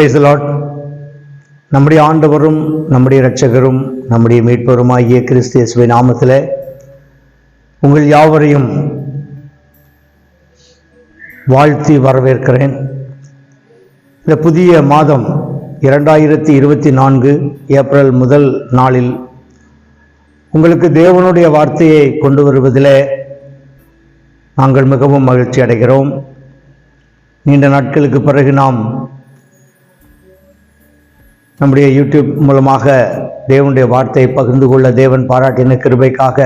Price lot நம்முடைய ஆண்டவரும் நம்முடைய இரட்சகரும் நம்முடைய மீட்பருமாகிய கிறிஸ்து நாமத்தில் உங்கள் யாவரையும் வாழ்த்தி வரவேற்கிறேன். இந்த புதிய மாதம் இரண்டாயிரத்தி இருபத்தி நான்கு ஏப்ரல் முதல் நாளில் உங்களுக்கு தேவனுடைய வார்த்தையை கொண்டு வருவதில் நாங்கள் மிகவும் மகிழ்ச்சி அடைகிறோம். நீண்ட நாட்களுக்கு பிறகு நாம் நம்முடைய யூடியூப் மூலமாக தேவனுடைய வார்த்தையை பகிர்ந்து கொள்ள தேவன் பாராட்டின கிருபைக்காக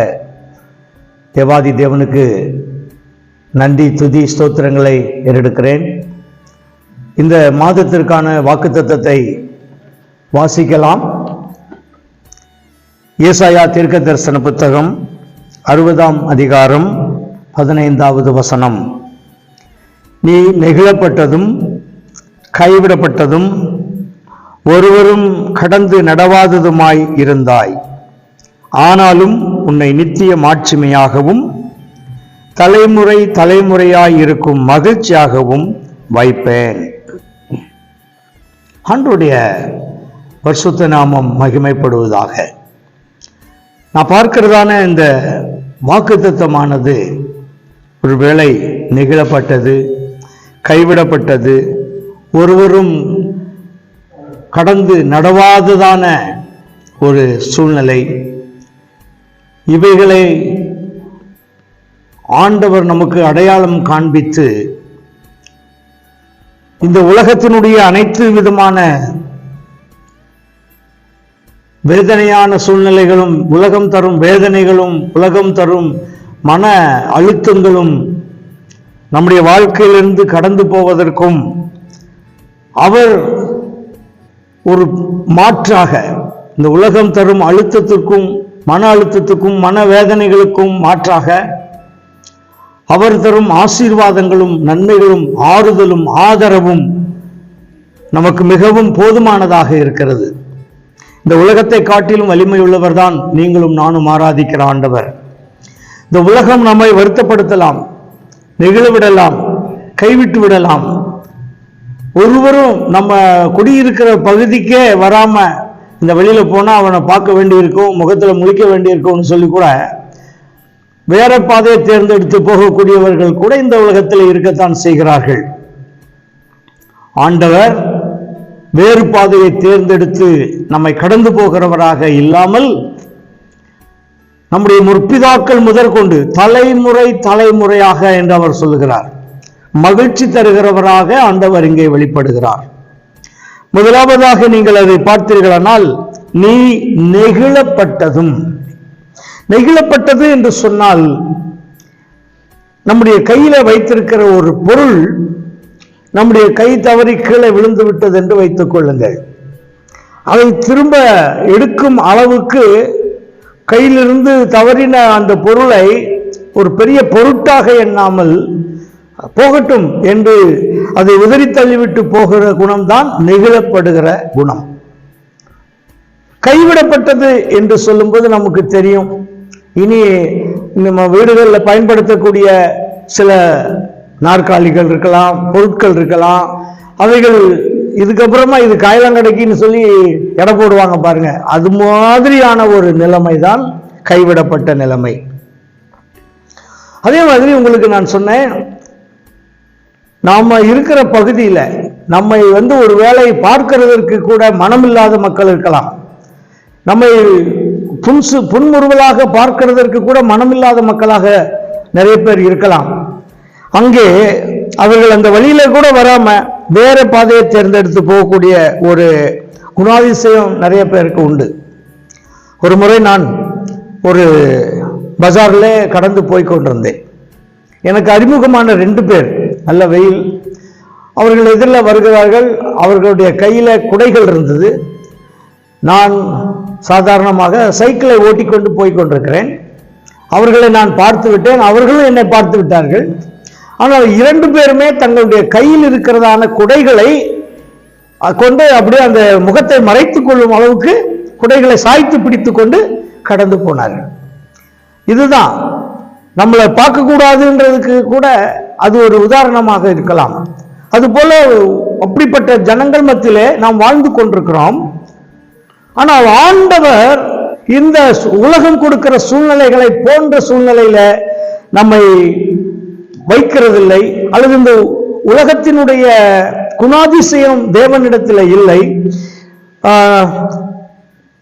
தேவாதி தேவனுக்கு நன்றி துதி ஸ்தோத்திரங்களை ஏறெடுக்கிறேன். இந்த மாதத்திற்கான வாக்குத்தத்தத்தை வாசிக்கலாம். ஏசாயா தீர்க்க தரிசன புத்தகம் அறுபதாம் அதிகாரம் பதினைந்தாவது வசனம். நீ நெகிழப்பட்டதும் கைவிடப்பட்டதும் ஒருவரும் கடந்து நடவாததுமாய் இருந்தாய். ஆனாலும் உன்னை நித்திய மாட்சிமையாகவும் தலைமுறை தலைமுறையாய் இருக்கும் மகிழ்ச்சியாகவும் வைப்பேன். ஆண்டுடைய பரிசுத்த நாமம் மகிமைப்படுவதாக. நான் பார்க்கிறதான இந்த வாக்குத்தத்தமானது ஒருவேளை நெகிழப்பட்டது கைவிடப்பட்டது ஒருவரும் கடந்து நடவாததான ஒரு சூழ்நிலை. இவைகளை ஆண்டவர் நமக்கு அடையாளம் காண்பித்து இந்த உலகத்தினுடைய அனைத்து விதமான வேதனையான சூழ்நிலைகளும் உலகம் தரும் வேதனைகளும் உலகம் தரும் மன அழுத்தங்களும் நம்முடைய வாழ்க்கையிலிருந்து கடந்து போவதற்கும் அவர் ஒரு மாற்றாக இந்த உலகம் தரும் அழுத்தத்திற்கும் மன அழுத்தத்துக்கும் மன வேதனைகளுக்கும் மாற்றாக அவர் தரும் ஆசீர்வாதங்களும் நன்மைகளும் ஆறுதலும் ஆதரவும் நமக்கு மிகவும் போதுமானதாக இருக்கிறது. இந்த உலகத்தை காட்டிலும் வலிமை உள்ளவர்தான் நீங்களும் நானும் ஆராதிக்கிற ஆண்டவர். இந்த உலகம் நம்மை வருத்தப்படுத்தலாம் நெகிழ விடலாம் கைவிட்டு விடலாம். ஒருவரும் நம்ம குடியிருக்கிற பகுதிக்கே வராம இந்த வெளியில போனா அவனை பார்க்க வேண்டியிருக்கும் முகத்துல முழிக்க வேண்டியிருக்கும்னு சொல்லி கூட வேற பாதையை தேர்ந்தெடுத்து போகக்கூடியவர்கள் கூட இந்த உலகத்தில் இருக்கத்தான் செய்கிறார்கள். ஆண்டவர் வேறு பாதையை தேர்ந்தெடுத்து நம்மை கடந்து போகிறவராக இல்லாமல் நம்முடைய முற்பிதாக்கள் முதற்கொண்டு தலைமுறை தலைமுறையாக என்று அவர் சொல்லுகிறார். மகிழ்ச்சி தருகிறவராக ஆண்டவர் இங்கே வெளிப்படுகிறார். முதலாவதாக நீங்கள் அதை பார்த்தீர்களானால் நீ நெகிழப்பட்டதும். நெகிழப்பட்டது என்று சொன்னால் நம்முடைய கையில வைத்திருக்கிற ஒரு பொருள் நம்முடைய கை தவறி கீழே விழுந்து விட்டது என்று வைத்துக் கொள்ளுங்கள். அதை திரும்ப எடுக்கும் அளவுக்கு கையிலிருந்து தவறின அந்த பொருளை ஒரு பெரிய பொருட்டாக எண்ணாமல் போகட்டும் என்று அதை உதறி தள்ளிவிட்டு போகிற குணம்தான் நெகிழப்படுகிற குணம். கைவிடப்பட்டது என்று சொல்லும்போது நமக்கு தெரியும். இனி நம்ம வீடுகளில் பயன்படுத்தக்கூடிய சில நாற்காலிகள் இருக்கலாம் பொருட்கள் இருக்கலாம். அவைகள் இதுக்கப்புறமா இது காயலாங்கடைக்குன்னு சொல்லி எடை போடுவாங்க பாருங்க. அது மாதிரியான ஒரு நிலைமை தான் கைவிடப்பட்ட நிலைமை. அதே மாதிரி உங்களுக்கு நான் சொன்னேன் நாம் இருக்கிற பகுதியில் நம்மை வந்து ஒரு வேலை பார்க்கிறதற்கு கூட மனமில்லாத மக்கள் இருக்கலாம். நம்மை புன்சு புன்முறுவலாக பார்க்கிறதற்கு கூட மனமில்லாத மக்களாக நிறைய பேர் இருக்கலாம். அங்கே அவர்கள் அந்த வழியில கூட வராமல் வேற பாதையை தேர்ந்தெடுத்து போகக்கூடிய ஒரு குணாதிசயம் நிறைய பேருக்கு உண்டு. ஒரு முறை நான் ஒரு பஜாரில் கடந்து போய் கொண்டிருந்தேன். எனக்கு அறிமுகமான ரெண்டு பேர் நல்ல வெயில். அவர்கள் எதிரில் வருகிறார்கள். அவர்களுடைய கையில் குடைகள் இருந்தது. நான் சாதாரணமாக சைக்கிளை ஓட்டிக்கொண்டு போய் கொண்டிருக்கிறேன். அவர்களை நான் பார்த்து விட்டேன். அவர்களும் என்னை பார்த்து விட்டார்கள். ஆனால் இரண்டு பேருமே தங்களுடைய கையில் இருக்கிறதான குடைகளை கொண்டு அப்படியே அந்த முகத்தை மறைத்து கொள்ளும் அளவுக்கு குடைகளை சாய்த்து பிடித்து கொண்டு கடந்து போனார்கள். இதுதான். நம்மளை பார்க்கக்கூடாதுன்றதுக்கு கூட அது ஒரு உதாரணமாக இருக்கலாம். அதுபோல அப்படிப்பட்ட ஜனங்கள் மத்தியிலே நாம் வாழ்ந்து கொண்டிருக்கிறோம். ஆனால் ஆண்டவர் இந்த உலகம் கொடுக்கிற சூழ்நிலைகளை போன்ற சூழ்நிலையில நம்மை வைக்கிறதில்லை. அல்லது இந்த உலகத்தினுடைய குணாதிசயம் தேவனிடத்தில் இல்லை.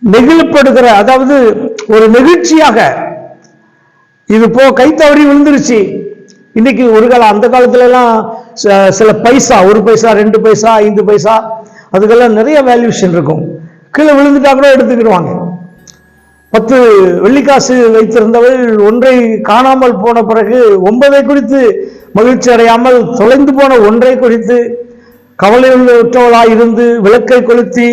நெகிழப்படுகிற அதாவது ஒரு நெகிழ்ச்சியாக இது போ கை தவறி விழுந்துருச்சு. இன்னைக்கு ஒரு காலம் அந்த காலத்துல எல்லாம் ச- சில பைசா ஒரு பைசா ரெண்டு பைசா ஐந்து பைசா அதுக்கெல்லாம் நிறைய வேல்யூஷன் இருக்கும். கீழே விழுந்துட்டா கூட எடுத்துக்கிடுவாங்க. பத்து வெள்ளிக்காசு வைத்திருந்தவள் ஒன்றை காணாமல் போன பிறகு ஒன்பதை குறித்து மகிழ்ச்சி அடையாமல் தொலைந்து போன ஒன்றை குறித்து கவலையுற்றவளாய் இருந்து விளக்கை கொளுத்தி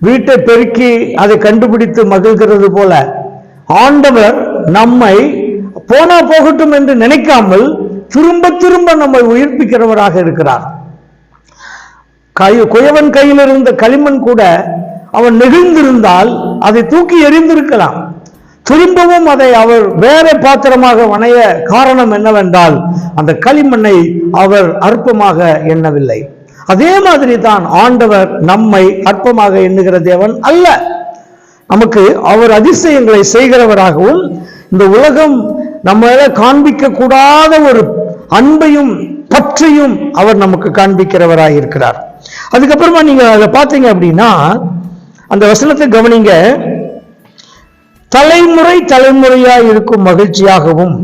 வீட்டை பெருக்கி அதை கண்டுபிடித்து மகிழ்கிறது போல ஆண்டவர் நம்மை போனா போகட்டும் என்று நினைக்காமல் திரும்ப திரும்ப நம்மை உயிர்ப்பிக்கிறவராக இருக்கிறார். கை குயவன் கையில் இருந்த களிமண் கூட அவன் நெகிழ்ந்திருந்தால் அதை தூக்கி எறிந்திருக்கலாம். திரும்பவும் அதை அவர் வேற பாத்திரமாக வணைய காரணம் என்னவென்றால் அந்த களிமண்ணை அவர் அற்பமாக எண்ணவில்லை. அதே மாதிரி தான் ஆண்டவர் நம்மை அற்பமாக எண்ணுகிற தேவன் அல்ல. நமக்கு அவர் அதிசயங்களை செய்கிறவராகவும் இந்த உலகம் நம்மள காண்பிக்க கூடாத ஒரு அன்பையும் பற்றையும் அவர் நமக்கு காண்பிக்கிறவராக இருக்கிறார் அதுக்கப்புறமா நீங்க அதை பார்த்தீங்க அப்படின்னா அந்த வசனத்தை கவனிங்க. தலைமுறை தலைமுறையா இருக்கும் மகிழ்ச்சியாகவும்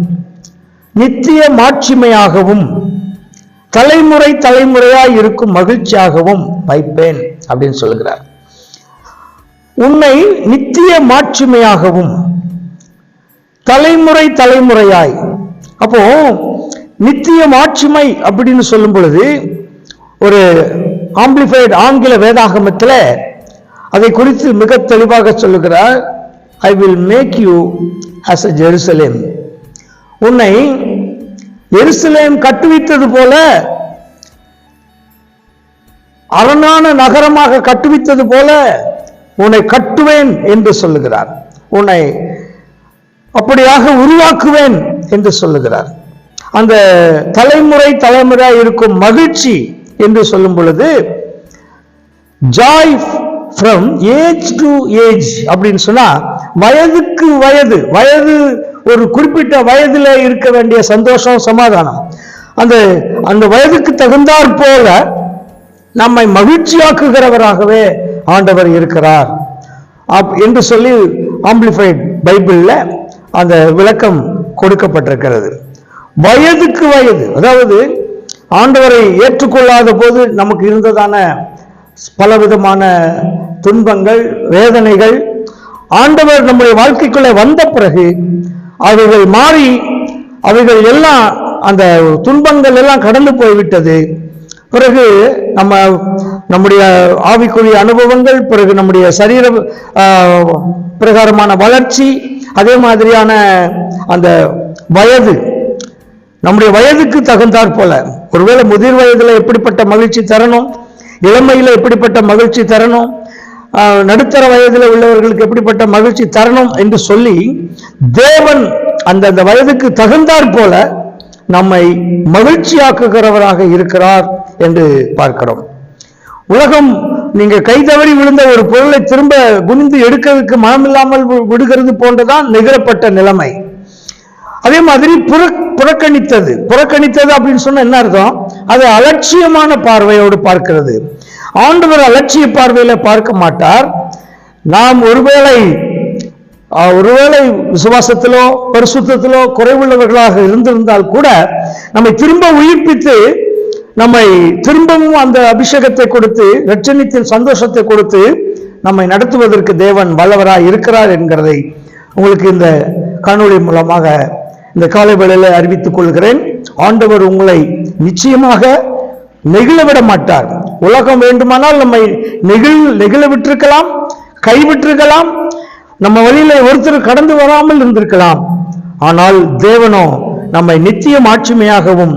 நித்திய மாட்சிமையாகவும் தலைமுறை தலைமுறையா இருக்கும் மகிழ்ச்சியாகவும் வைப்பேன் அப்படின்னு சொல்லுகிறார். உன்னை நித்திய மாட்சிமையாகவும் தலைமுறை தலைமுறையாய். அப்போ நித்திய மாட்சிமை அப்படின்னு சொல்லும் பொழுது ஒரு ஆம்பிளிஃபைடு ஆங்கில வேதாகமத்தில் அதை குறித்து மிக தெளிவாக சொல்லுகிறார் I will make you as a Jerusalem உன்னை எருசலேம் கட்டுவித்தது போல அரணான நகரமாக கட்டுவித்தது போல உன்னை கட்டுவேன் என்று சொல்லுகிறார். உன்னை அப்படியாக உருவாக்குவேன் என்று சொல்லுகிறார். அந்த தலைமுறை தலைமுறை இருக்கும் மகிழ்ச்சி என்று சொல்லும் பொழுது joy from age to age அப்படின்னு சொன்னா வயதுக்கு வயது வயது ஒரு குறிப்பிட்ட வயதுல இருக்க வேண்டிய சந்தோஷம் சமாதானம். அந்த அந்த வயதுக்கு தகுந்தாற் போல நம்மை மகிழ்ச்சியாக்குகிறவராகவே ஆண்டவர் இருக்கிறார். அப்- என்று சொல்லி ஆம்பிளிஃபைட் பைபிள்ல அந்த விளக்கம் கொடுக்கப்பட்டிருக்கிறது. வயதுக்கு வயது அதாவது ஆண்டவரை ஏற்றுக்கொள்ளாத போது நமக்கு இருந்ததான பலவிதமான துன்பங்கள் வேதனைகள் ஆண்டவர் நம்முடைய வாழ்க்கைக்குள்ளே வந்த பிறகு அவைகள் மாறி அவைகள் எல்லாம் அந்த துன்பங்கள் எல்லாம் கடந்து போய்விட்டது. பிறகு நம்ம நம்முடைய ஆவிக்குரிய அனுபவங்கள் பிறகு நம்முடைய சரீர பிரகாரமான வளர்ச்சி அதே மாதிரியான அந்த வயது நம்முடைய வயதுக்கு தகுந்தாற் போல ஒருவேளை முதிர் வயதில் எப்படிப்பட்ட மகிழ்ச்சி தரணும் இளமையில் எப்படிப்பட்ட மகிழ்ச்சி தரணும் நடுத்தர வயதில் உள்ளவர்களுக்கு எப்படிப்பட்ட மகிழ்ச்சி தரணும் என்று சொல்லி தேவன் அந்த அந்த வயதுக்கு தகுந்தாற் போல நம்மை மகிழ்ச்சியாக்குகிறவராக இருக்கிறார் என்று பார்க்கிறோம். உலகம் நீங்க கை தவறி விழுந்த ஒரு பொருளை திரும்ப குனிந்து எடுக்கிறதுக்கு மனமில்லாமல் விடுகிறது போன்றதான் நிகழப்பட்ட நிலைமை. அதே மாதிரி புற புறக்கணித்தது. புறக்கணித்தது அப்படின்னு சொன்ன என்ன அர்த்தம்? அது அலட்சியமான பார்வையோடு பார்க்கிறது. ஆண்டவர் அலட்சிய பார்வையில பார்க்க மாட்டார். நாம் ஒருவேளை ஒருவேளை விசுவாசத்திலோ பரிசுத்திலோ குறைவுள்ளவர்களாக இருந்திருந்தால் கூட நம்மை திரும்ப உயிர்ப்பித்து நம்மை திரும்பவும் அந்த அபிஷேகத்தை கொடுத்து லட்சணித்தின் சந்தோஷத்தை கொடுத்து நம்மை நடத்துவதற்கு தேவன் வல்லவராய் இருக்கிறார் என்கிறதை உங்களுக்கு இந்த காணொளி மூலமாக இந்த காலை வேளையில் அறிவித்துக் கொள்கிறேன். ஆண்டவர் உங்களை நிச்சயமாக நெகிழ விட மாட்டார். உலகம் வேண்டுமானால் நம்மை நெகிழ் நெகிழ விட்டிருக்கலாம் கைவிட்டிருக்கலாம். நம்ம வழியில ஒருத்தர் கடந்து வராமல் இருந்திருக்கலாம். ஆனால் தேவனோ நம்மை நித்தியம் ஆட்சிமையாகவும்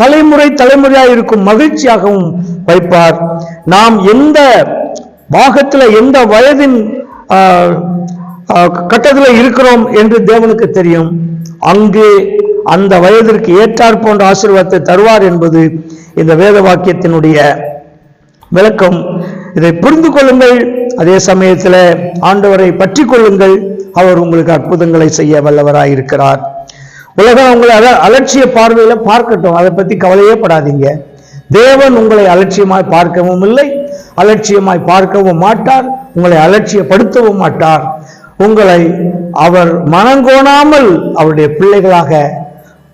தலைமுறை தலைமுறையாக இருக்கும் மகிழ்ச்சியாகவும் வைப்பார். நாம் எந்த பாகத்தில் எந்த வயதின் கட்டத்தில் இருக்கிறோம் என்று தேவனுக்கு தெரியும். அங்கு அந்த வயதிற்கு ஏற்றார் போன்ற ஆசீர்வாதத்தை தருவார் என்பது இந்த வேத வாக்கியத்தினுடைய விளக்கம். இதை புரிந்து கொள்ளுங்கள். அதே சமயத்தில் ஆண்டவரை பற்றி கொள்ளுங்கள். அவர் உங்களுக்கு அற்புதங்களை செய்ய வல்லவராயிருக்கிறார். உலகம் உங்களை அல- அலட்சிய பார்வையில பார்க்கட்டும். அதை பத்தி கவலையே படாதீங்க. தேவன் உங்களை அலட்சியமாய் பார்க்கவும் இல்லை அலட்சியமாய் பார்க்கவும் மாட்டார் உங்களை அலட்சியப்படுத்தவும் மாட்டார். உங்களை அவர் மனங்கோணாமல் அவருடைய பிள்ளைகளாக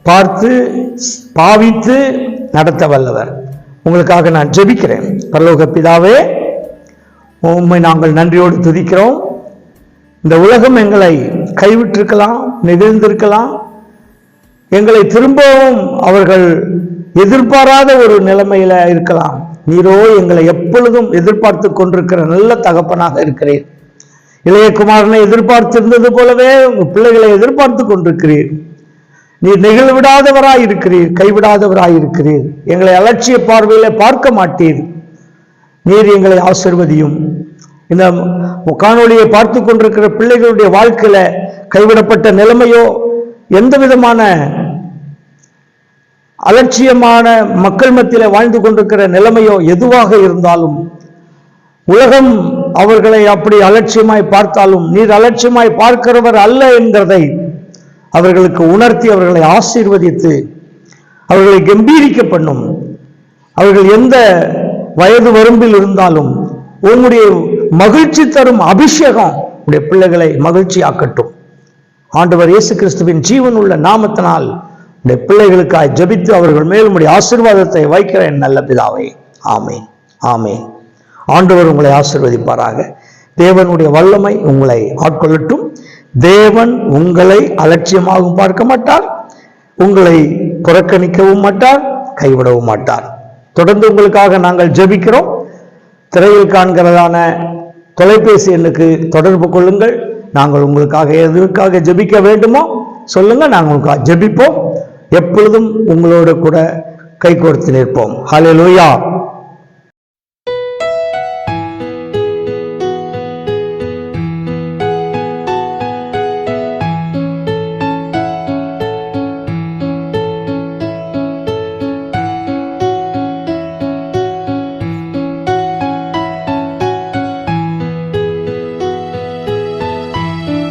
பார்த்து பாவித்து நடத்த வல்லவர். உங்களுக்காக நான் ஜெபிக்கிறேன். பரலோக பிதாவே உம்மை நாங்கள் நன்றியோடு துதிக்கிறோம். இந்த உலகம் எங்களை கைவிட்டிருக்கலாம் நெகிழ்ந்திருக்கலாம் எங்களை திரும்பவும் அவர்கள் எதிர்பாராத ஒரு நிலைமையில இருக்கலாம். நீரோ எங்களை எப்பொழுதும் எதிர்பார்த்து கொண்டிருக்கிற நல்ல தகப்பனாக இருக்கிறேன் இளையகுமாரனை எதிர்பார்த்திருந்தது போலவே உங்க பிள்ளைகளை எதிர்பார்த்து கொண்டிருக்கிறீர். நீர் நெகிழ்விடாதவராய் இருக்கிறீர் கைவிடாதவராய் இருக்கிறீர். எங்களை அலட்சிய பார்வையில பார்க்க மாட்டீர். நீர் எங்களை ஆசிர்வதியும். இந்த காணொளியை பார்த்து கொண்டிருக்கிற பிள்ளைகளுடைய வாழ்க்கையில கைவிடப்பட்ட நிலைமையோ எந்த விதமான அலட்சியமான மக்கள் மத்தியில் வாழ்ந்து கொண்டிருக்கிற நிலைமையோ எதுவாக இருந்தாலும் உலகம் அவர்களை அப்படி அலட்சியமாய் பார்த்தாலும் நீர் அலட்சியமாய் பார்க்கிறவர் அல்ல என்கிறதை அவர்களுக்கு உணர்த்தி அவர்களை ஆசீர்வதித்து அவர்களை கம்பீரிக்க பண்ணும். அவர்கள் எந்த வயது வரம்பில் இருந்தாலும் உன்னுடைய மகிழ்ச்சி தரும் அபிஷேகம் உடைய பிள்ளைகளை மகிழ்ச்சி ஆக்கட்டும் ஆண்டவர் இயேசு கிறிஸ்துவின் ஜீவன் உள்ள நாமத்தினால் இந்த பிள்ளைகளுக்காய் ஜெபித்து அவர்கள் மேலும் உடைய ஆசீர்வாதத்தை வைக்கிறேன் நல்ல பிதாவை. ஆமேன். ஆமேன். ஆண்டவர் உங்களை ஆசிர்வதிப்பாராக. தேவனுடைய வல்லமை உங்களை ஆட்கொள்ளட்டும். தேவன் உங்களை அலட்சியமாகவும் பார்க்க மாட்டார். உங்களை புறக்கணிக்கவும் மாட்டார் கைவிடவும் மாட்டார். தொடர்ந்து உங்களுக்காக நாங்கள் ஜெபிக்கிறோம். திரையில் காண்கிறதான தொலைபேசி எண்ணுக்கு தொடர்பு கொள்ளுங்கள். நாங்கள் உங்களுக்காக எதற்காக ஜெபிக்க வேண்டுமோ சொல்லுங்க நாங்கள் உங்களுக்காக ஜெபிப்போம். எப்பொழுதும் உங்களோட கூட கை கோர்த்து நிற்போம். ஹalleluya